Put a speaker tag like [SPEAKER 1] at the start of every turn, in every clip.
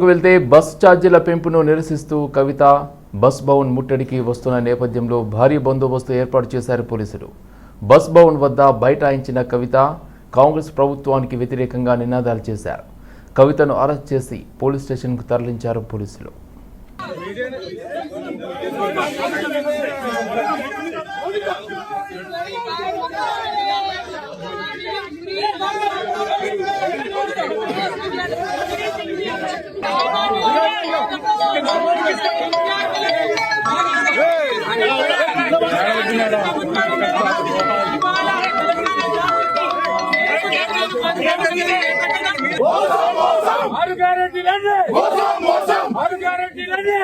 [SPEAKER 1] కు వెళ్తే బస్ ఛార్జీల పెంపును నిరసిస్తూ కవిత బస్ భవన్ ముట్టడికి వస్తున్న నేపథ్యంలో భారీ బందోబస్తు ఏర్పాటు చేశారు పోలీసులు. బస్ భవన్ వద్ద బైఠాయించిన కవిత కాంగ్రెస్ ప్రభుత్వానికి వ్యతిరేకంగా నినాదాలు చేశారు. కవితను అరెస్ట్ చేసి పోలీస్ స్టేషన్కు తరలించారు పోలీసులు.
[SPEAKER 2] ఆరు గ్యారెంటీలన్నీ ఆరు గ్యారెంటీలన్నీ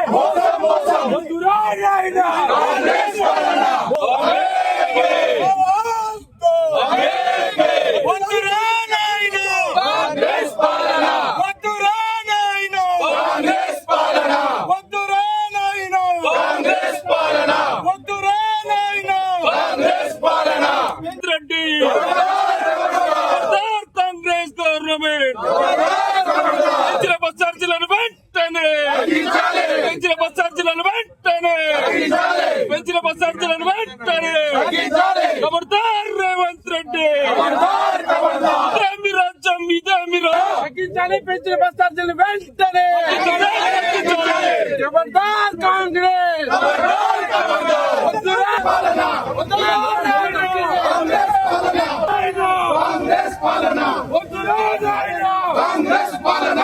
[SPEAKER 2] వద్దురా నాయనా. వద్దురా కాంగ్రెస్ పాలన.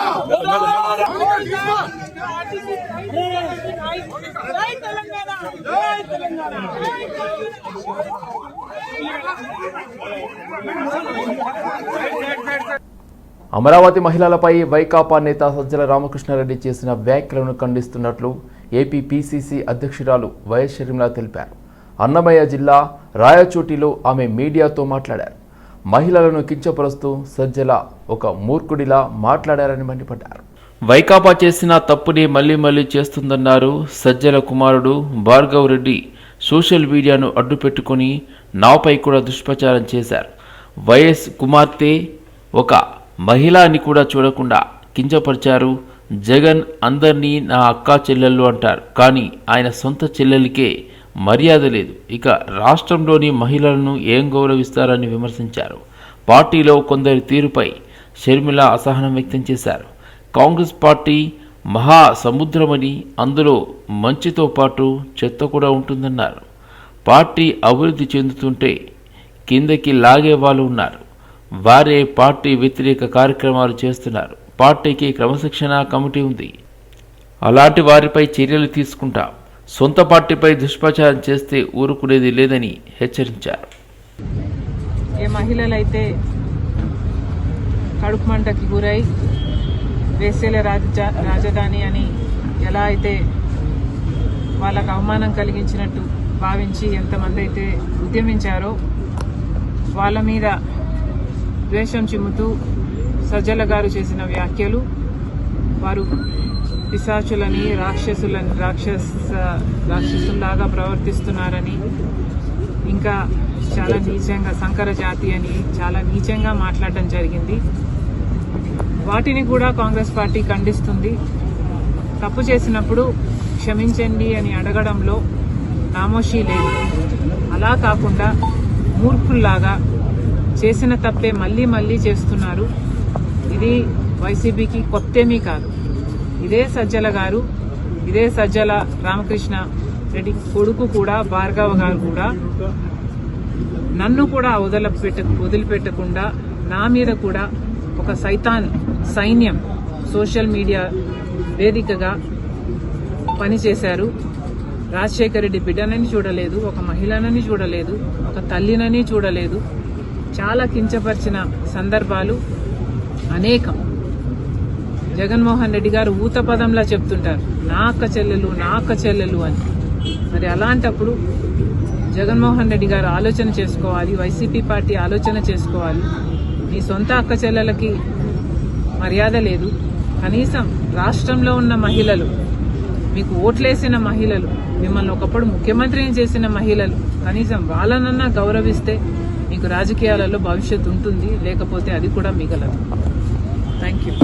[SPEAKER 1] అమరావతి మహిళలపై వైకాపా నేత సజ్జల రామకృష్ణారెడ్డి చేసిన వ్యాఖ్యలను ఖండిస్తున్నట్లు ఏపీ పీసీసీ అధ్యక్షురాలు వైఎస్ షర్మిల తెలిపారు. అన్నమయ్య జిల్లా రాయచోటిలో ఆమె మీడియాతో మాట్లాడారు. మహిళలను కించపరుస్తూ సజ్జల ఒక మూర్ఖుడిలా మాట్లాడారని మండిపడ్డారు. వైకాపా చేసిన తప్పుని మళ్ళీ మళ్ళీ చేస్తుందన్నారు సజ్జల కుమారుడు భార్గవ్ రెడ్డి. సోషల్ మీడియాను అడ్డుపెట్టుకుని నాపై కూడా దుష్ప్రచారం చేశారు. వైఎస్ కుమార్తె ఒక మహిళ అని కూడా చూడకుండా కించపరిచారు. జగన్ అందరినీ నా అక్కా చెల్లెళ్ళు అంటారు. కానీ ఆయన సొంత చెల్లెలికే మర్యాద లేదు. ఇక రాష్ట్రంలోని మహిళలను ఏం గౌరవిస్తారని విమర్శించారు. పార్టీలో కొందరి తీరుపై షర్మిల అసహనం వ్యక్తం చేశారు. కాంగ్రెస్ పార్టీ మహా సముద్రమని అందులో మంచితో పాటు చెత్త కూడా ఉంటుందన్నారు. పార్టీ అభివృద్ధి చెందుతుంటే కిందకి లాగే వాళ్ళు ఉన్నారు. వారే పార్టీ వ్యతిరేక కార్యక్రమాలు చేస్తున్నారు. పార్టీకి క్రమశిక్షణ కమిటీ ఉంది. అలాంటి వారిపై చర్యలు తీసుకుంటాం. సొంత పార్టీపై దుష్ప్రచారం చేస్తే ఊరుకునేది లేదని హెచ్చరించారు.
[SPEAKER 3] ఏ మహిళలైతే కడుపు మంటకి గురై వేసేల రాజధాని అని ఎలా అయితే వాళ్ళకు అవమానం కలిగించినట్టు భావించి ఎంతమంది అయితే ఉద్యమించారో వాళ్ళ మీద ద్వేషం చిమ్ముతూ సజ్జల గారు చేసిన వ్యాఖ్యలు వారు పిశాచులని రాక్షసులని రాక్షస రాక్షసుల్లాగా ప్రవర్తిస్తున్నారని ఇంకా చాలా నీచంగా సంకర జాతి అని చాలా నీచంగా మాట్లాడడం జరిగింది. వాటిని కూడా కాంగ్రెస్ పార్టీ ఖండిస్తుంది. తప్పు చేసినప్పుడు క్షమించండి అని అడగడంలో నామోషీ లేదు. అలా కాకుండా మూర్ఖుల్లాగా చేసిన తప్పే మళ్ళీ మళ్ళీ చేస్తున్నారు. ఇది వైసీపీకి కొత్తేమీ కాదు. ఇదే సజ్జల గారు ఇదే సజ్జల రామకృష్ణ రెడ్డి కొడుకు కూడా భార్గవ గారు కూడా. నన్ను కూడా వదిలిపెట్ట వదిలిపెట్టకుండా నా మీద కూడా ఒక సైతాన్ సైన్యం సోషల్ మీడియా వేదికగా పనిచేశారు. రాజశేఖర రెడ్డి బిడ్డనని చూడలేదు ఒక మహిళనని చూడలేదు ఒక తల్లినని చూడలేదు. చాలా కించపరిచిన సందర్భాలు అనేకం. జగన్మోహన్ రెడ్డి గారు ఊత పదంలా చెప్తుంటారు. నా అక్క చెల్లెలు నా అక్క చెల్లెలు అని. మరి అలాంటప్పుడు జగన్మోహన్ రెడ్డి గారు ఆలోచన చేసుకోవాలి వైసీపీ పార్టీ ఆలోచన చేసుకోవాలి. మీ సొంత అక్క చెల్లెలకి మర్యాద లేదు. కనీసం రాష్ట్రంలో ఉన్న మహిళలు మీకు ఓట్లేసిన మహిళలు మిమ్మల్ని ఒకప్పుడు ముఖ్యమంత్రిని చేసిన మహిళలు కనీసం వాళ్ళనన్నా గౌరవిస్తే మీకు రాజకీయాలలో భవిష్యత్తు ఉంటుంది లేకపోతే అది కూడా మిగలదు. థ్యాంక్ యూ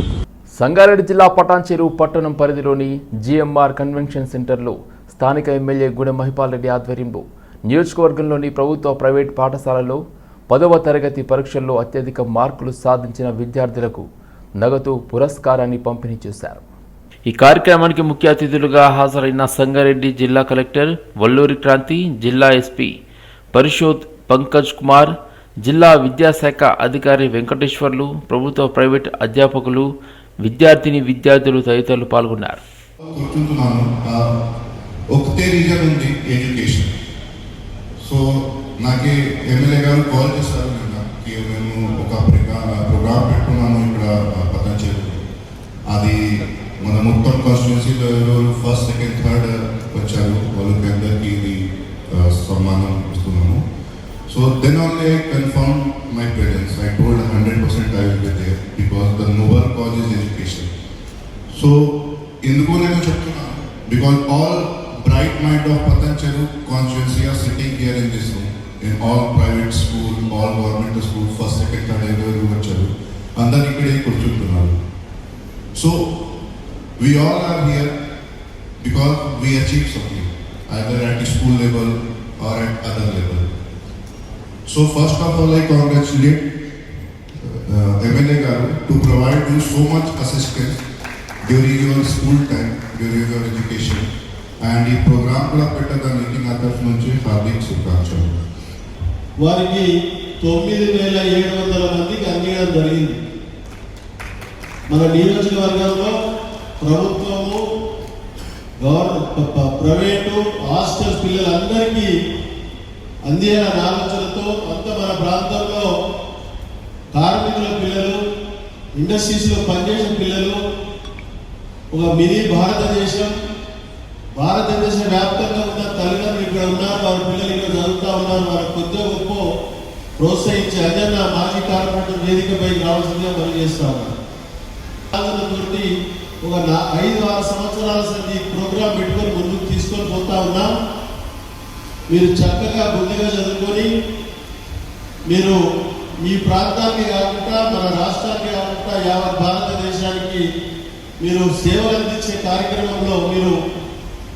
[SPEAKER 1] సంగారెడ్డి జిల్లా పటాన్చెరు పట్టణం పరిధిలోని జిఎంఆర్ కన్వెన్షన్ సెంటర్లో స్థానిక ఎమ్మెల్యే గూడెం మహిపాల్ రెడ్డి ఆధ్వర్యంలో నియోజకవర్గంలోని ప్రభుత్వ ప్రైవేట్ పాఠశాలలో పదవ తరగతి పరీక్షల్లో అత్యధిక మార్కులు సాధించిన విద్యార్థులకు నగదు పురస్కారాన్ని పంపిణీ చేశారు. ఈ కార్యక్రమానికి ముఖ్య అతిథులుగా హాజరైన సంగారెడ్డి జిల్లా కలెక్టర్ వల్లూరి క్రాంతి జిల్లా ఎస్పీ పరిషోద్ పంకజ్ కుమార్ జిల్లా విద్యాశాఖ అధికారి వెంకటేశ్వర్లు ప్రభుత్వ ప్రైవేట్ అధ్యాపకులు విద్యార్థిని విద్యార్థులు తదితరులు పాల్గొన్నారు.
[SPEAKER 4] కూర్చుంటున్నాను ఆ, ఒకటే రీజన్ ఉంది ఎడ్యుకేషన్ సో నాకే ఎమ్మెల్యే గారు కాల్ చేశారు నిన్న కి మేము ఒక ప్రోగ్రామ్ పెట్టుకున్నాము ఇక్కడ పతంచేరు అది మన మొత్తం కాన్స్టిట్యున్సీలో ఎవరు ఫస్ట్ సెకండ్ థర్డ్ వచ్చారు. వాళ్ళకి అందరికీ ఇది ఆ, సన్మానం ఇస్తున్నాము. So then only I confirm my presence I told hundred percent I will be there because the noble cause is education so ఎందుకు నేను చెప్తున్నాను because all bright mind of Patancheru constituency are sitting here in this room in all private school all government school first second third ఎవరు వచ్చారు అందరు ఇక్కడే కూర్చుంటున్నారు so we all are here because we achieve something either at school level or at other level so first of all I congratulate uh, MLA Garu to provide you so much assistance during your school time during your education and ఈ programme కూడా పెట్టడానికి నా తరఫు నుంచి హార్దిక్ శుభాకాంక్షలు.
[SPEAKER 5] వారికి తొమ్మిది వేల ఏడు వందల మందికి అందించడం జరిగింది. మన నియోజకవర్గంలో ప్రభుత్వము గవర్నమెంట్ ప్రైవేటు హాస్టల్ పిల్లలందరికీ అందించిన ఆలోచనతో అంత మన ప్రాంతంలో కార్మికుల పిల్లలు ఇండస్ట్రీస్లో పనిచేసిన పిల్లలు ఒక మినీ భారతదేశం భారతదేశ వ్యాప్తంగా ఉన్న తల్లిదండ్రులు ఇక్కడ ఉన్నారు వారి పిల్లలు ఇక్కడ చదువుతూ ఉన్నారు వారి కొద్దిగా గొప్ప ప్రోత్సహించి అదే నా మాజీ కార్పొరేటర్ వేదికపై రావాల్సిందిగా పనిచేస్తా చేస్తా తోటి ఒక నా ఐదు ఆరు సంవత్సరాల సంది ప్రోగ్రాం పెట్టుకొని ముందుకు తీసుకొని పోతా ఉన్నాం. మీరు చక్కగా బుద్ధిగా చదువుకొని మీరు మీ ప్రాంతానికి కాకుండా మన రాష్ట్రానికి కాకుండా యావత్ భారతదేశానికి మీరు సేవలు అందించే కార్యక్రమంలో మీరు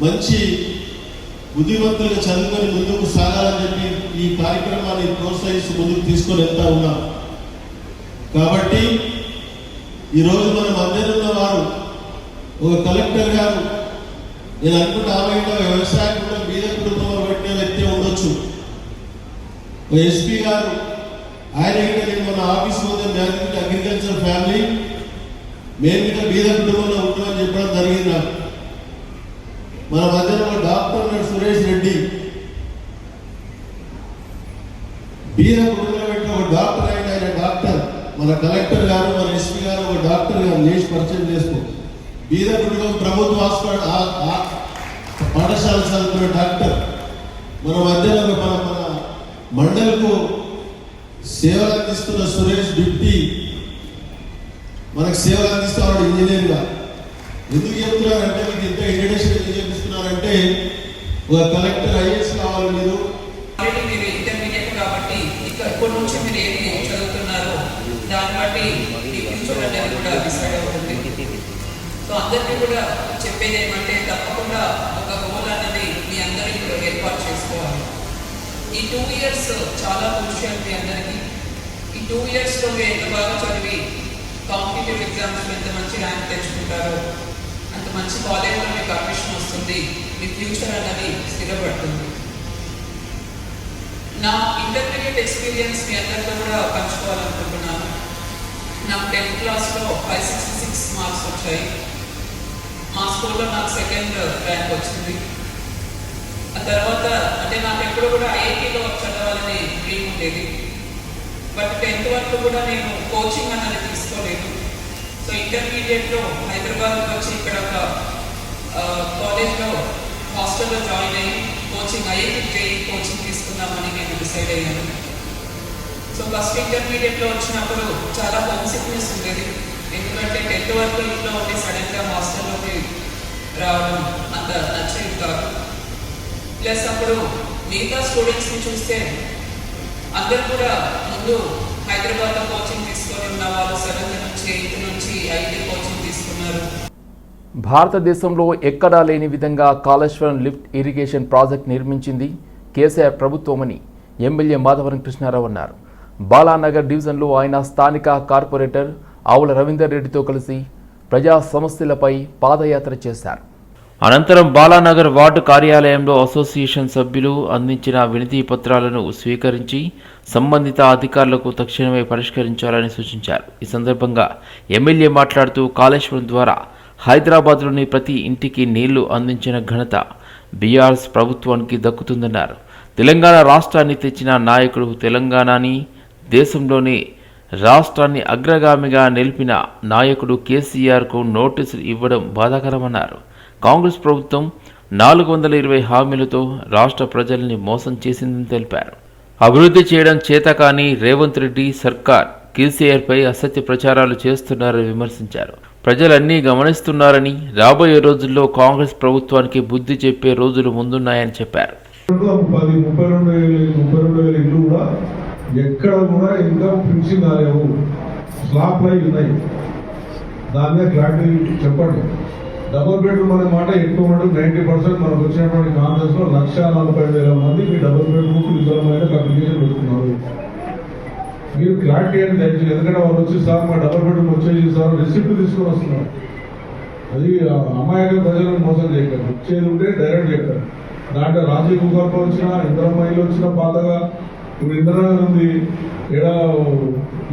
[SPEAKER 5] మంచి బుద్ధిమంతులుగా చదువుకొని ముందుకు సాగాలని చెప్పి ఈ కార్యక్రమాన్ని ప్రోత్సహిస్తూ ముందుకు తీసుకొని వెళ్తా ఉన్నాం. కాబట్టి ఈరోజు మనం అందరున్న వారు ఒక కలెక్టర్ గారు నేను అనుకుంటే ఆమె కూడా వ్యవసాయ కుటుంబం బీద కుటుంబంలో పెట్టిన వ్యక్తి ఉండొచ్చు. ఎస్పీ గారు ఆయన ఇక్కడ నేను మన ఆఫీస్ పోతే అగ్రికల్చర్ ఫ్యామిలీ మేము ఇక్కడ బీద కుటుంబంలో ఉంటామని చెప్పడం జరిగింది? మన మధ్యన ఒక డాక్టర్ ఉన్నాడు సురేష్ రెడ్డి. బీద కుటుంబంలో పెట్టిన ఒక డాక్టర్ అయిన ఆయన డాక్టర్. మన కలెక్టర్ గారు మన ఎస్పీ గారు ఒక డాక్టర్ గారు. లేచి పరిచయం చేసుకో. బీద కుటుంబం ప్రభుత్వ హాస్పిటల్ పాఠశాల చదువుతున్న డాక్టర్. మన మధ్యలో మన మన మండలకు సేవలు అందిస్తున్న సురేష్ డిప్టీ మనకు సేవలు అందిస్తున్నాడు ఇంజనీర్ ఎందుకు చెప్తున్నారంటే మీకు ఇంత ఇంటర్నేషనల్ ఎందుకు చెప్తున్నారంటే ఒక కలెక్టర్ ఐఏఎస్ కావాలి మీరు.
[SPEAKER 6] మీరు ఇంటర్మీడియట్ కాబట్టి ఇక్కడ ఇప్పటి నుంచి మీరు ఏది చదువుతున్నారో దాన్ని బట్టి మీ ఫ్యూచర్ అనేది కూడా డిసైడ్ అవుతుంది. సో అందరికీ కూడా చెప్పేది ఏమంటే తప్పకుండా ఒక గోల్ అనేది మీ అందరికీ కూడా ఏర్పాటు చేసుకోవాలి. ఈ టూ ఇయర్స్ చాలా క్రూషియల్ మీ అందరికీ. ఈ టూ ఇయర్స్లో మీరు ఎంత బాగా చదివి కాంపిటేటివ్ ఎగ్జామ్స్లో ఎంత మంచి ర్యాంక్ తెచ్చుకుంటారో అంత మంచి కాలేజ్లో మీకు అడ్మిషన్ వస్తుంది. మీ ఫ్యూచర్ అన్నది స్థిరపడుతుంది. నా ఇంటర్మీడియట్ ఎక్స్పీరియన్స్ మీ అందరితో కూడా పంచుకోవాలనుకుంటున్నాను. నాకు టెన్త్ క్లాస్లో ఫైవ్ సిక్స్టీ సిక్స్ మార్క్స్ వచ్చాయి. మా స్కూల్లో నాకు సెకండ్ ర్యాంక్ వచ్చింది. ఆ తర్వాత అంటే నాకు ఎప్పుడు కూడా ఐఐటీలో చదవాలని డ్రీమ్ ఉండేది. బట్ టెన్త్ వరకు కూడా నేను కోచింగ్ అనేది తీసుకోలేదు. సో ఇంటర్మీడియట్లో హైదరాబాద్కి వచ్చి ఇక్కడ ఒక కాలేజ్లో హాస్టల్లో జాయిన్ అయ్యి కోచింగ్ ఐఐటి జేఈ కోచింగ్ తీసుకుందామని నేను డిసైడ్ అయ్యాను. సో ఫస్ట్ ఇంటర్మీడియట్లో వచ్చినప్పుడు చాలా హోమ్ సిక్నెస్ ఉండేది. ఎందుకంటే టెన్త్ వరకు ఇంట్లో ఉండి సడన్గా హాస్టల్లోకి రావడం అంత నచ్చేది కాదు. ప్లస్ అప్పుడు మిగతా స్టూడెంట్స్ని చూస్తే అందరు కూడా ముందు హైదరాబాద్లో కోచింగ్ తీసుకొని ఉన్న వాళ్ళు సెవెంత్ నుంచి ఎయిత్ నుంచి ఐటీ కోచింగ్ తీసుకున్నారు.
[SPEAKER 1] భారతదేశంలో ఎక్కడా లేని విధంగా కాళేశ్వరం లిఫ్ట్ ఇరిగేషన్ ప్రాజెక్ట్ నిర్మించింది కేసీఆర్ ప్రభుత్వమని ఎమ్మెల్యే మాధవరం కృష్ణారావు అన్నారు. బాలానగర్ డివిజన్లో ఆయన స్థానిక కార్పొరేటర్ ఆవుల రవీందర్ రెడ్డితో కలిసి ప్రజా సమస్యలపై పాదయాత్ర చేశారు. అనంతరం బాలానగర్ వార్డు కార్యాలయంలో అసోసియేషన్ సభ్యులు అందించిన వినతి పత్రాలను స్వీకరించి సంబంధిత అధికారులకు తక్షణమే పరిష్కరించాలని సూచించారు. ఈ సందర్భంగా ఎమ్మెల్యే మాట్లాడుతూ కాళేశ్వరం ద్వారా హైదరాబాద్లోని ప్రతి ఇంటికి నీళ్ళు అందించిన ఘనత బీఆర్ఎస్ ప్రభుత్వానికి దక్కుతుందన్నారు. తెలంగాణ రాష్ట్రాన్ని తెచ్చిన నాయకుడు తెలంగాణని దేశంలోని రాష్ట్రాన్ని అగ్రగామిగా నిలిపిన నాయకుడు కేసీఆర్కు నోటీసులు ఇవ్వడం బాధాకరమన్నారు. కాంగ్రెస్ ప్రభుత్వం నాలుగు వందల ఇరవై హామీలతో రాష్ట్ర ప్రజల్ని మోసం చేసిందని తెలిపారు. అభివృద్ధి చేయడం చేత కానీ రేవంత్ రెడ్డి సర్కార్ కేసీఆర్పై అసత్య ప్రచారాలు చేస్తున్నారని విమర్శించారు. ప్రజలన్నీ గమనిస్తున్నారని రాబోయే రోజుల్లో కాంగ్రెస్ ప్రభుత్వానికి బుద్ధి చెప్పే రోజులు ముందున్నాయని చెప్పారు.
[SPEAKER 7] ఎక్కడ కూడా ఇంకా ఫినిషింగ్ రాలేవు స్లాబ్ లై ఉన్నాయి. దాని మీద క్లారిటీ చెప్పండి. డబుల్ బెడ్రూమ్ అనే మాట ఎక్కువ ఉండదు. నైంటీ పర్సెంట్ మనకు వచ్చినటువంటి కాంగ్రెస్లో లక్ష నలభై వేల మంది మీ డబుల్ బెడ్రూమ్ వివరమైన అప్లికేషన్ పెడుతున్నారు. మీరు క్లారిటీ అని దయచేసి ఎందుకంటే వాళ్ళు వచ్చి సార్ మా డబుల్ బెడ్రూమ్ వచ్చేసి సార్ రిసిప్ట్ తీసుకొని వస్తున్నారు. అది అమాయక ప్రజలను మోసం చేయకండి. వచ్చేది ఉంటే డైరెక్ట్ చెప్పారు దాంట్లో రాజీవ్ భూగర్భ వచ్చిన ఇంద్రమహిళ వచ్చిన పాతగా ఇప్పుడు ఇంద్రనగర్ ఉంది ఏడా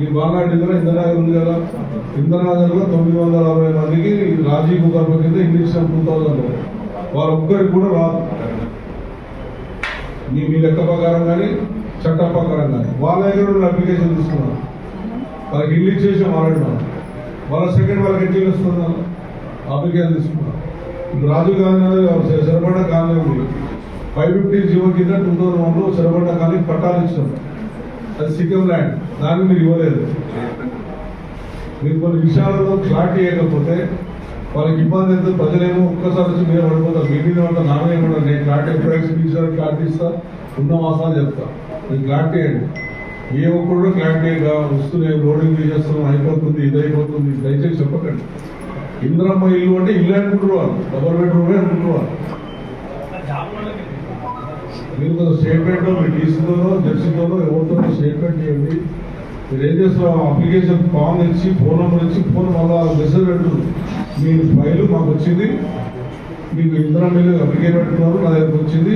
[SPEAKER 7] ఈ బాగాటి ఇంద్ర ఇంద్రనగర్ ఉంది కదా. ఇంద్రనగర్లో తొమ్మిది వందల అరవై మందికి రాజీవ్ గర్భ కింద ఇంగ్లీష్ టూ థౌజండ్ వాళ్ళ ఒక్కరికి కూడా రాదు మీ మీ లెక్క ప్రకారం కానీ చట్ట ప్రకారం కానీ. వాళ్ళ దగ్గర ఉన్న అప్లికేషన్ తీసుకున్నాను. వాళ్ళకి ఇల్లు ఇచ్చేసి మాట్లాడినాం వాళ్ళ సెకండ్ వాళ్ళకి ఎట్లా వస్తుంది అప్లికేషన్ తీసుకున్నాను. ఇప్పుడు రాజీవ్ గాంధీ నగర్ శరబండ కాలనీ ఉంది. ఫైవ్ ఫిఫ్టీ జీవో కింద టూ థౌజండ్ వన్లో సరిపడ కానీ పట్టాలు ఇచ్చినాం అది సిక్కిం ల్యాండ్ దాన్ని మీరు ఇవ్వలేదు. మీరు కొన్ని విషయాలలో క్లారిటీ ఇవ్వకపోతే వాళ్ళకి ఇబ్బంది అయితే ప్రజలేమో ఒక్కసారి వచ్చి మీద పడిపోతారు మీ మీద ఉంటారు నా మీద ఉంటారు నేను క్లారిటీ ఎప్పుడైనా ఇచ్చారు క్లారిటీ ఇస్తా? ఉన్న వాసాలు చెప్తా. మీరు క్లారిటీ అండి ఏ ఒక్కడు క్లారిటీ క్లారిటీగా వస్తున్నాయి లోడింగ్ చేస్తున్నాం అయిపోతుంది ఇది అయిపోతుంది. దయచేసి చెప్పకండి. ఇంద్రమ్మ ఇల్లు అంటే ఇల్లు అనుకుంటున్నారు డబల్ బెడ్రూమే అనుకుంటున్నారు వాళ్ళు మీరు కొంచెం స్టేట్మెంట్ మీ టీసీతోనో జెర్సీతోనో ఎవరితోనో స్టేట్మెంట్ ఇవ్వండి మీరు ఏం చేస్తున్నారు అప్లికేషన్ ఫామ్ ఇచ్చి ఫోన్ నెంబర్ ఇచ్చి ఫోన్ మళ్ళా మెసేజ్ పెడుతుంది మీ ఫైల్ మాకు వచ్చింది. మీకు ఇంద్రా మీరు అప్లికేషన్ పెట్టుకున్నారు నా దగ్గరకు వచ్చింది.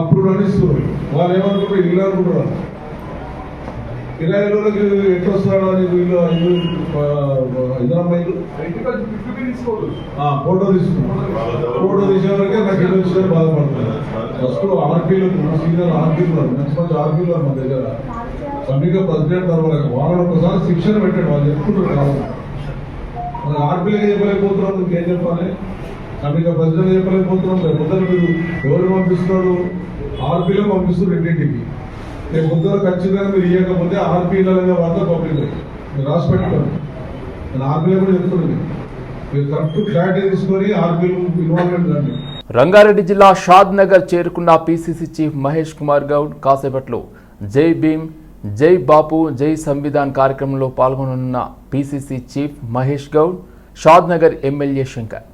[SPEAKER 7] అప్పుడు అని ఇస్తున్నారు. వాళ్ళు ఏమనుకుంటారు ఇల్లు అనుకుంటారు కిరాయిలోకి ఎట్లా వస్తున్నాడో అని వీళ్ళు ఇల్లు ఇంద్రమ్మ ఇల్లు ఫోటో తీసుకున్నాను ఫోటో తీసే వరకే నాకు ఇల్లు వచ్చిన బాధపడుతున్నాను ఫస్ట్ ఆర్పీలు సీనియర్ ఆర్పీలు మంచి మంచి ఆర్పీలు మన దగ్గర సమీక ప్రెసిడెంట్ తర్వాత వాళ్ళని ఒకసారి శిక్షణ పెట్టాడు. వాళ్ళు చెప్పుకుంటారు కావాలి మన ఆర్పీలకి చెప్పలేకపోతున్నాం ఇంకేం చెప్పాలి? సమీక ప్రెసిడెంట్ చెప్పలేకపోతున్నాం రేపు మీరు ఎవరు పంపిస్తున్నాడు? ఆర్పీలో పంపిస్తున్నారు ఇంటింటికి. రేపు పొద్దున ఖచ్చితంగా మీరు ఇవ్వకపోతే ఆర్పీలలో వార్త పబ్లిక్ మీరు రాసి పెట్టుకోండి నేను ఆర్పీలో కూడా చెప్తున్నాను. మీరు కరెక్ట్ క్లారిటీ తీసుకొని ఆర్పీలు ఇన్వాల్వ్మెంట్ కండి
[SPEAKER 1] రంగారెడ్డి జిల్లా షాద్ నగర్ చేరుకున్న పీసీసీ చీఫ్ మహేష్ కుమార్ గౌడ్ కాసేపట్లో జై భీమ్ జై బాపు జై సంవిధాన్ కార్యక్రమంలో పాల్గొననున్న PCC chief Mahesh Goud
[SPEAKER 8] Shadnagar MLA Shankar.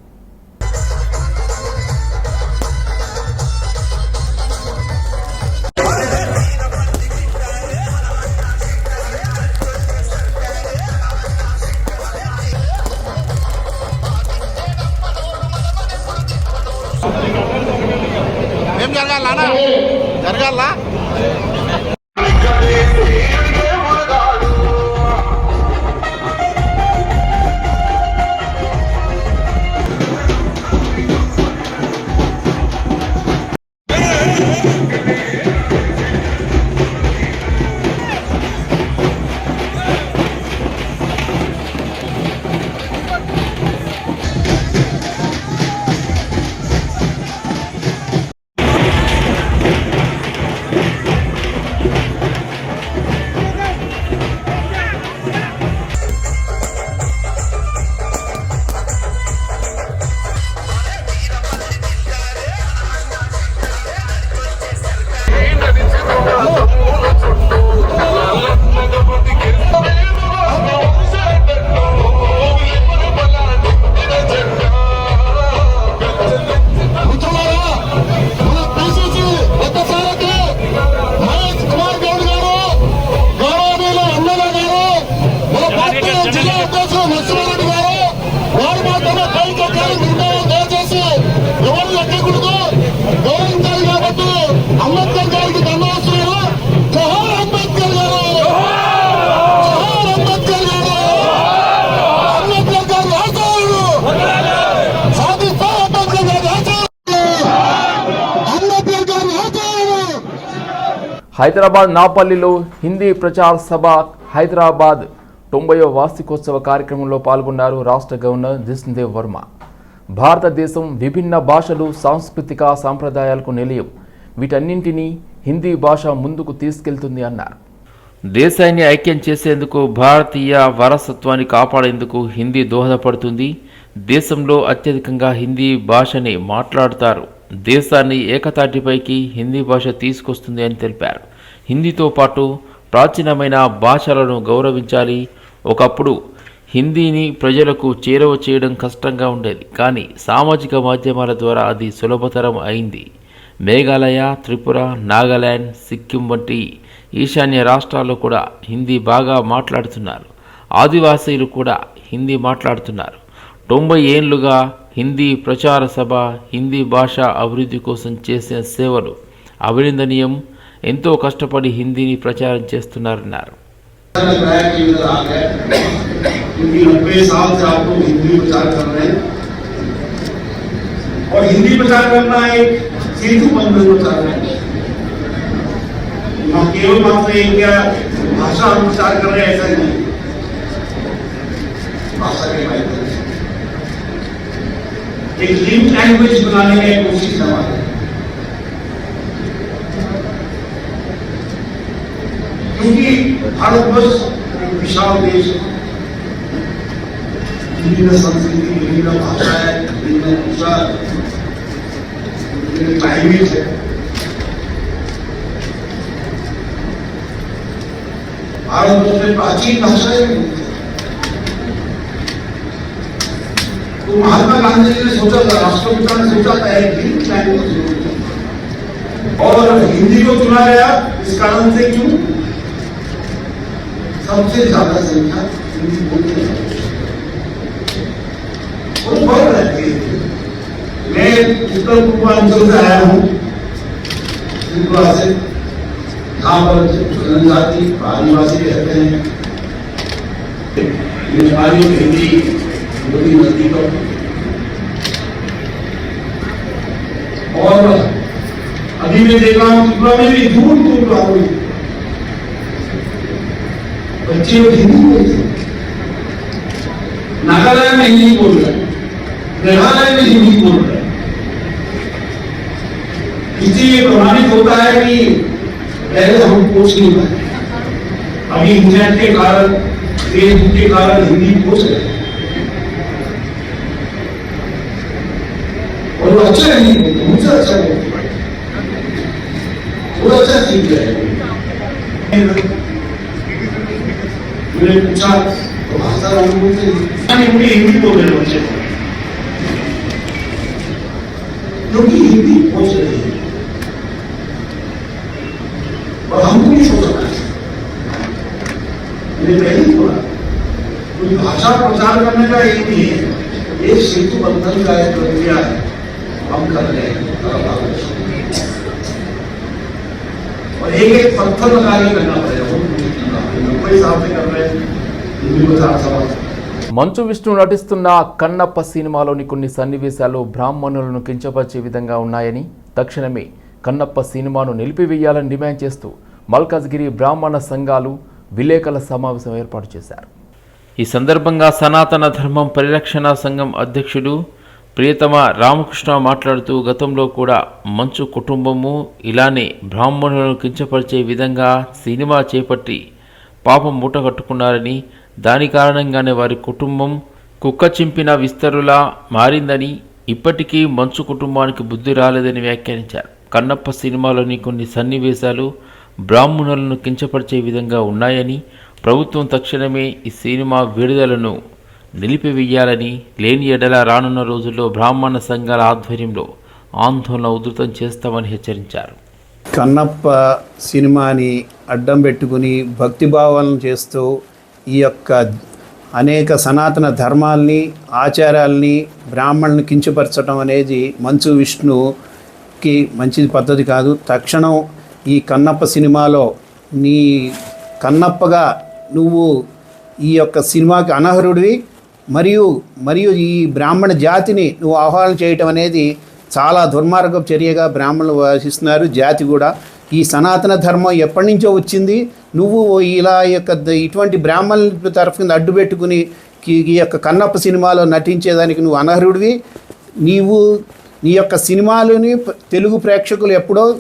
[SPEAKER 1] Hyderabad నాపల్లిలో Hindi ప్రచార సభ హైదరాబాద్ తొంభైవ వార్షికోత్సవ కార్యక్రమంలో పాల్గొన్నారు రాష్ట్ర గవర్నర్ జిష్ణుదేవ్ వర్మ. భారతదేశం విభిన్న భాషలు సాంస్కృతిక సాంప్రదాయాలకు నిలయం. వీటన్నింటినీ హిందీ భాష ముందుకు తీసుకెళ్తుంది అన్నారు. దేశాన్ని ఐక్యం చేసేందుకు భారతీయ వారసత్వాన్ని కాపాడేందుకు హిందీ దోహదపడుతుంది. దేశంలో అత్యధికంగా హిందీ భాషని మాట్లాడతారు. దేశాన్ని ఏకతాటిపైకి హిందీ భాష తీసుకొస్తుంది అని తెలిపారు. హిందీతో పాటు ప్రాచీనమైన భాషలను గౌరవించాలి. ఒకప్పుడు హిందీని ప్రజలకు చేరువ చేయడం కష్టంగా ఉండేది. కానీ సామాజిక మాధ్యమాల ద్వారా అది సులభతరం అయింది. మేఘాలయ త్రిపుర నాగాలాండ్ సిక్కిం వంటి ఈశాన్య రాష్ట్రాల్లో కూడా హిందీ బాగా మాట్లాడుతున్నారు. ఆదివాసీలు కూడా హిందీ మాట్లాడుతున్నారు. తొంభై ఏళ్ళుగా హిందీ ప్రచార సభ హిందీ భాష అభివృద్ధి కోసం చేసిన సేవలు అభినందనీయం ఎంతో కష్టపడి హిందీని ప్రచారం చేస్తున్నారన్నారు
[SPEAKER 9] ट्रैक की नजर आ गया क्योंकि नब्बे साल से आप लोग हिंदी प्रचार कर रहे हैं और हिंदी प्रचार करना एक सेतु बंधन प्रचार है हम केवल मात्र एक क्या भाषा हम प्रचार कर रहे हैं ऐसा नहीं भाषा के माध्यम से एक लिव लैंग्वेज बनाने की कोशिश है। क्योंकि भारतवर्ष एक विशाल देश विभिन्न संस्कृति विभिन्न भाषा है विभिन्न भाषा विभिन्न क्लाइमेट है। भारतवर्ष में प्राचीन भाषाएँ भी हैं। तो महात्मा गांधी जी ने सोचा था, राष्ट्रपिता ने सोचा था, एक लिंक लैंग्वेज ज़रूर और हिंदी को चुना गया, इस कारण से क्यों? सबसे ज़्यादा संख्या हिंदी बोलते हैं। है। मैं उत्तर पूर्वांचल से आया हूँ। त्रिपुरा से। जहाँ पर जनजाति, आदिवासी रहते हैं। हिंदी बड़ी नदी पर। और अभी मैं देख रहा हूँ त्रिपुरा में भी दूर दूर गाँव में बच्चे हिंदी बोलते हैं। नागालैंड में हिंदी बोल रहे मेघालय में हिंदी बोल रहे हैं। इसलिए प्रमाणित होता है कि पहले हम पहुँच नहीं पाए अभी इंटरनेट के कारण फेसबुक के कारण हिंदी पहुँच रहे हैं और वो अच्छा नहीं बोलते अच्छा अच्छा तो हिंदी बोल रहे बच्चे क्योंकि हिंदी है और हमको नहीं सोचा था मैंने पहले ही भाषा प्रचार करने का एक है है हम कर रहे हैं भारत वर्ष में। और एक एक पत्थर लगा के करना पड़ेगा वो नब्बे साल से कर रहे हैं हिंदी प्रचार सभा
[SPEAKER 1] మంచు విష్ణు నటిస్తున్న కన్నప్ప సినిమాలోని కొన్ని సన్నివేశాలు బ్రాహ్మణులను కించపరిచే విధంగా ఉన్నాయని తక్షణమే కన్నప్ప సినిమాను నిలిపివేయాలని డిమాండ్ చేస్తూ మల్కాజ్గిరి బ్రాహ్మణ సంఘాలు విలేకరుల సమావేశం ఏర్పాటు చేశారు ఈ సందర్భంగా సనాతన ధర్మం పరిరక్షణ సంఘం అధ్యక్షుడు ప్రియతమ రామకృష్ణ మాట్లాడుతూ గతంలో కూడా మంచు కుటుంబము ఇలానే బ్రాహ్మణులను కించపరిచే విధంగా సినిమా చేపట్టి పాపం మూటగట్టుకున్నారని దాని కారణంగానే వారి కుటుంబం కుక్క చింపిన విస్తరులా మారిందని ఇప్పటికీ మంచు కుటుంబానికి బుద్ధి రాలేదని వ్యాఖ్యానించారు. కన్నప్ప సినిమాలోని కొన్ని సన్నివేశాలు బ్రాహ్మణులను కించపరిచే విధంగా ఉన్నాయని ప్రభుత్వం తక్షణమే ఈ సినిమా విడుదలను నిలిపివేయాలని లేని ఎడల రానున్న రోజుల్లో బ్రాహ్మణ సంఘాల ఆధ్వర్యంలో ఆందోళన ఉధృతం చేస్తామని హెచ్చరించారు.
[SPEAKER 10] కన్నప్ప సినిమాని అడ్డం పెట్టుకుని భక్తిభావాలను చేస్తూ ఈ యొక్క అనేక సనాతన ధర్మాల్ని ఆచారాల్ని బ్రాహ్మణుని కించపరచడం అనేది మంచు విష్ణుకి మంచి పద్ధతి కాదు. తక్షణం ఈ కన్నప్ప సినిమాలో నీ కన్నప్పగా నువ్వు ఈ యొక్క సినిమాకి అనర్హుడివి మరియు మరియు ఈ బ్రాహ్మణ జాతిని నువ్వు ఆహ్వానం చేయటం అనేది చాలా దుర్మార్గపు చర్యగా బ్రాహ్మణులు వాసిస్తున్నారు. జాతి కూడా ఈ సనాతన ధర్మం ఎప్పటి నుంచో వచ్చింది. నువ్వు ఇలా ఈ యొక్క ఇటువంటి బ్రాహ్మణుల తరఫు కింద అడ్డు పెట్టుకుని ఈ- యొక్క కన్నప్ప సినిమాలో నటించేదానికి నువ్వు అనర్హుడివి. నీవు నీ యొక్క సినిమాలని తెలుగు ప్రేక్షకులు ఎప్పుడో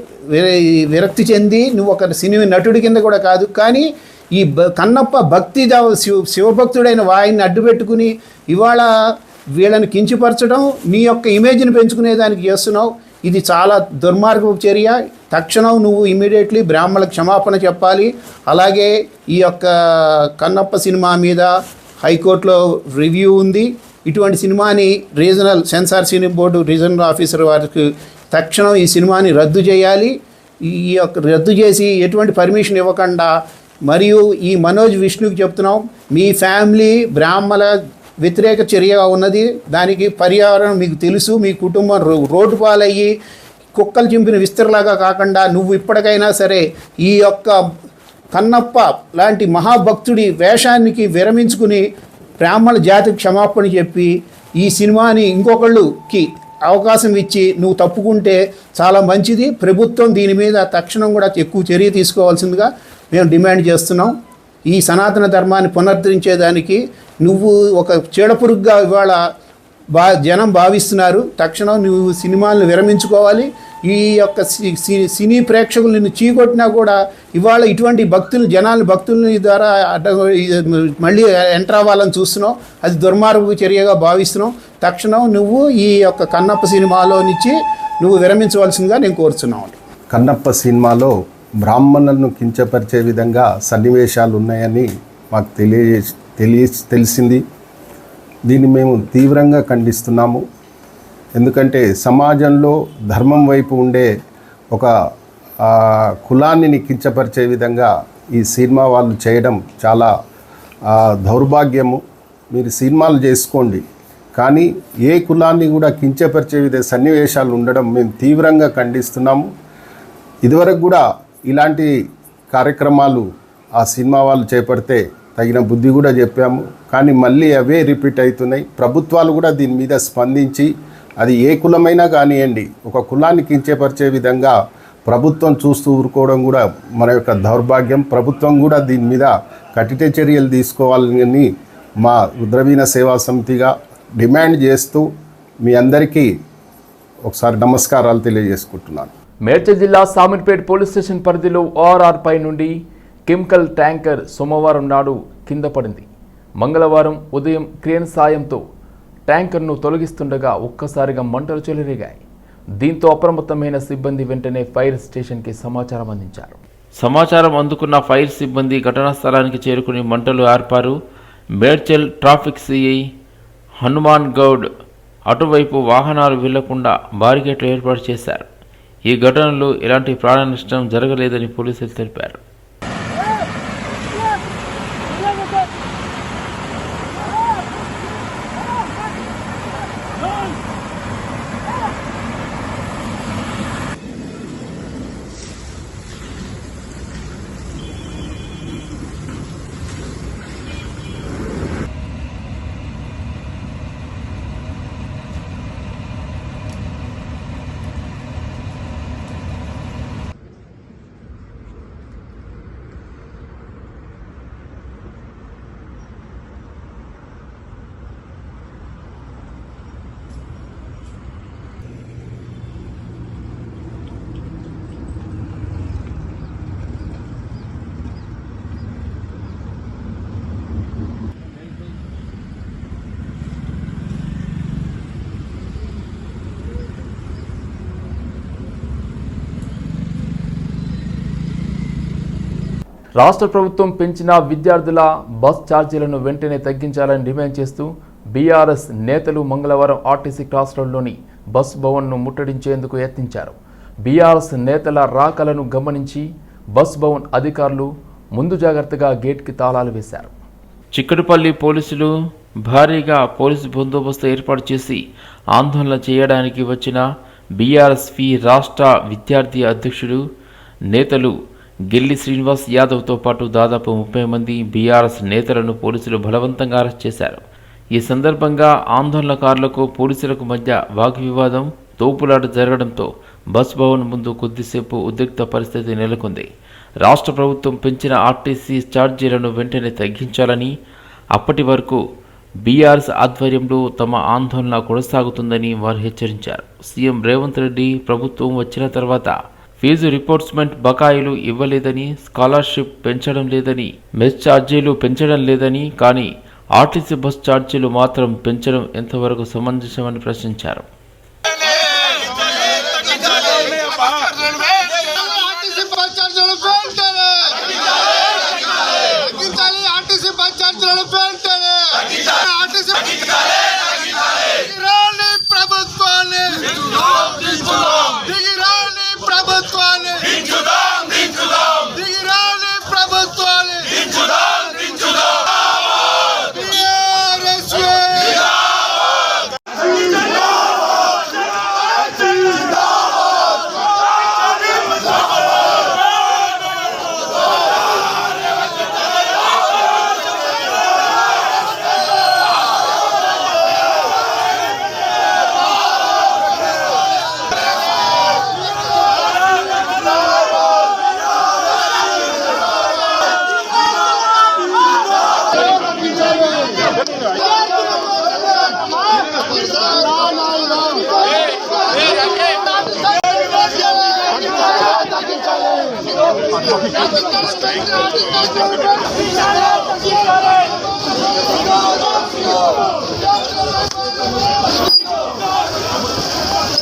[SPEAKER 10] విరక్తి చెంది నువ్వు ఒక సినిమా నటుడి కింద కూడా కాదు. కానీ ఈ బ- కన్నప్ప భక్తి శివ శివభక్తుడైన వాయిని అడ్డు పెట్టుకుని ఇవాళ వీళ్ళని కించపరచడం నీ యొక్క ఇమేజ్ని పెంచుకునేదానికి చేస్తున్నావు. ఇది చాలా దుర్మార్గపు చర్య. తక్షణం నువ్వు ఇమీడియట్లీ బ్రాహ్మణ క్షమాపణ చెప్పాలి. అలాగే ఈ యొక్క కన్నప్ప సినిమా మీద హైకోర్టులో రివ్యూ ఉంది. ఇటువంటి సినిమాని regional censor cine board regional officer వారికి తక్షణం ఈ సినిమాని రద్దు చేయాలి. ఈ యొక్క రద్దు చేసి ఎటువంటి పర్మిషన్ ఇవ్వకుండా మరియు ఈ మనోజ్ విష్ణుకి చెప్తున్నాం మీ ఫ్యామిలీ బ్రాహ్మణ వ్యతిరేక చర్యగా ఉన్నది. దానికి పర్యావరణం మీకు తెలుసు మీ కుటుంబం రో- రోడ్డు పాలయ్యి కుక్కలు చింపిన విస్తరలాగా కాకుండా నువ్వు ఇప్పటికైనా సరే ఈ యొక్క కన్నప్ప లాంటి మహాభక్తుడి వేషానికి విరమించుకుని బ్రాహ్మణ జాతికి క్షమాపణ చెప్పి ఈ సినిమాని ఇంకొకళ్ళుకి అవకాశం ఇచ్చి నువ్వు తప్పుకుంటే చాలా మంచిది. ప్రభుత్వం దీని మీద తక్షణం కూడా ఎక్కువ చర్య తీసుకోవాల్సిందిగా మేము డిమాండ్ చేస్తున్నాం. ఈ సనాతన ధర్మాన్ని పునరుద్ధరించేదానికి నువ్వు ఒక చీడపురుగుగా ఇవాళ బా జనం భావిస్తున్నారు. తక్షణం నువ్వు సినిమాలను విరమించుకోవాలి. ఈ యొక్క సి- సి- సినీ ప్రేక్షకులు నిన్ను చీకొట్టినా కూడా ఇవాళ ఇటువంటి భక్తులు జనాలు భక్తులని ద్వారా అడ్డ మళ్ళీ ఎంటర్ అవ్వాలని చూస్తున్నావు అది దుర్మార్గ చర్యగా భావిస్తున్నావు తక్షణం నువ్వు ఈ యొక్క కన్నప్ప సినిమాలో నుంచి నువ్వు విరమించవలసిందిగా నేను కోరుతున్నాను.
[SPEAKER 11] కన్నప్ప సినిమాలో బ్రాహ్మణులను కించపరిచే విధంగా సన్నివేశాలు ఉన్నాయని మాకు తెలియ తెలియ తెలిసింది. దీన్ని మేము తీవ్రంగా ఖండిస్తున్నాము. ఎందుకంటే సమాజంలో ధర్మం వైపు ఉండే ఒక కులాన్ని కించపరిచే విధంగా ఈ సినిమా వాళ్ళు చేయడం చాలా దౌర్భాగ్యము. మీరు సినిమాలు చేసుకోండి. కానీ ఏ కులాన్ని కూడా కించపరిచే విధ సన్నివేశాలు ఉండడం మేము తీవ్రంగా ఖండిస్తున్నాము. ఇదివరకు కూడా ఇలాంటి కార్యక్రమాలు ఆ సినిమా వాళ్ళు చేపడితే తగిన బుద్ధి కూడా చెప్పాము. కానీ మళ్ళీ అవే రిపీట్ అవుతున్నాయి. ప్రభుత్వాలు కూడా దీని మీద స్పందించి అది ఏ కులమైనా కానివ్వండి ఒక కులాన్ని కించపరిచే విధంగా ప్రభుత్వం చూస్తూ ఊరుకోవడం కూడా మన యొక్క దౌర్భాగ్యం. ప్రభుత్వం కూడా దీని మీద కఠిన చర్యలు తీసుకోవాలని మా రుద్రవీణ సేవా సమితిగా డిమాండ్ చేస్తూ మీ అందరికీ ఒకసారి నమస్కారాలు తెలియజేసుకుంటున్నాను.
[SPEAKER 1] మేడ్చల్ జిల్లా సామిర్పేట్ పోలీస్ స్టేషన్ పరిధిలో ఓఆర్ఆర్ పై నుండి కెమికల్ ట్యాంకర్ సోమవారం నాడు కింద పడింది. మంగళవారం ఉదయం క్రేన్ సాయంతో ట్యాంకర్ను తొలగిస్తుండగా ఒక్కసారిగా మంటలు చెలరేగాయి. దీంతో అప్రమత్తమైన సిబ్బంది వెంటనే ఫైర్ స్టేషన్కి సమాచారం అందించారు. సమాచారం అందుకున్న ఫైర్ సిబ్బంది ఘటనా స్థలానికి చేరుకుని మంటలు ఆర్పారు. మేడ్చల్ ట్రాఫిక్ సిఐ హనుమాన్ గౌడ్ అటువైపు వాహనాలు వెళ్ళకుండా బారికేట్లు ఏర్పాటు చేశారు. ఈ ఘటనలో ఎలాంటి ప్రాణ నష్టం జరగలేదని పోలీసులు తెలిపారు. రాష్ట్ర ప్రభుత్వం పెంచిన విద్యార్థుల బస్ ఛార్జీలను వెంటనే తగ్గించాలని డిమాండ్ చేస్తూ బీఆర్ఎస్ నేతలు మంగళవారం ఆర్టీసీ క్రాస్ రోడ్లోని బస్ భవన్ను ముట్టడించేందుకు యత్నించారు. బీఆర్ఎస్ నేతల రాకలను గమనించి బస్ భవన్ అధికారులు ముందు జాగ్రత్తగా గేట్కి తాళాలు వేశారు. చిక్కడపల్లి పోలీసులు భారీగా పోలీసు బందోబస్తు ఏర్పాటు చేసి ఆందోళన చేయడానికి వచ్చిన బీఆర్ఎస్పీ రాష్ట్ర విద్యార్థి అధ్యక్షుడు నేతలు గిల్లి శ్రీనివాస్ యాదవ్తో పాటు దాదాపు ముప్పై మంది బీఆర్ఎస్ నేతలను పోలీసులు బలవంతంగా అరెస్ట్ చేశారు. ఈ సందర్భంగా ఆందోళనకారులకు పోలీసులకు మధ్య వాగ్వివాదం తోపులాట జరగడంతో బస్ భవన్ ముందు కొద్దిసేపు ఉద్రిక్త పరిస్థితి నెలకొంది. రాష్ట్ర ప్రభుత్వం పెంచిన ఆర్టీసీ ఛార్జీలను వెంటనే తగ్గించాలని అప్పటి వరకు బీఆర్ఎస్ ఆధ్వర్యంలో తమ ఆందోళన కొనసాగుతుందని వారు హెచ్చరించారు. సీఎం రేవంత్ రెడ్డి ప్రభుత్వం వచ్చిన తర్వాత ఫీజు రిపోర్ట్స్మెంట్ బకాయిలు ఇవ్వలేదని స్కాలర్షిప్ పెంచడం లేదని మెస్ ఛార్జీలు పెంచడం లేదని కానీ ఆర్టీసీ బస్ ఛార్జీలు మాత్రం పెంచడం ఎంతవరకు సమంజసమని ప్రశ్నించారు.
[SPEAKER 8] ప్రభుత్వాన్ని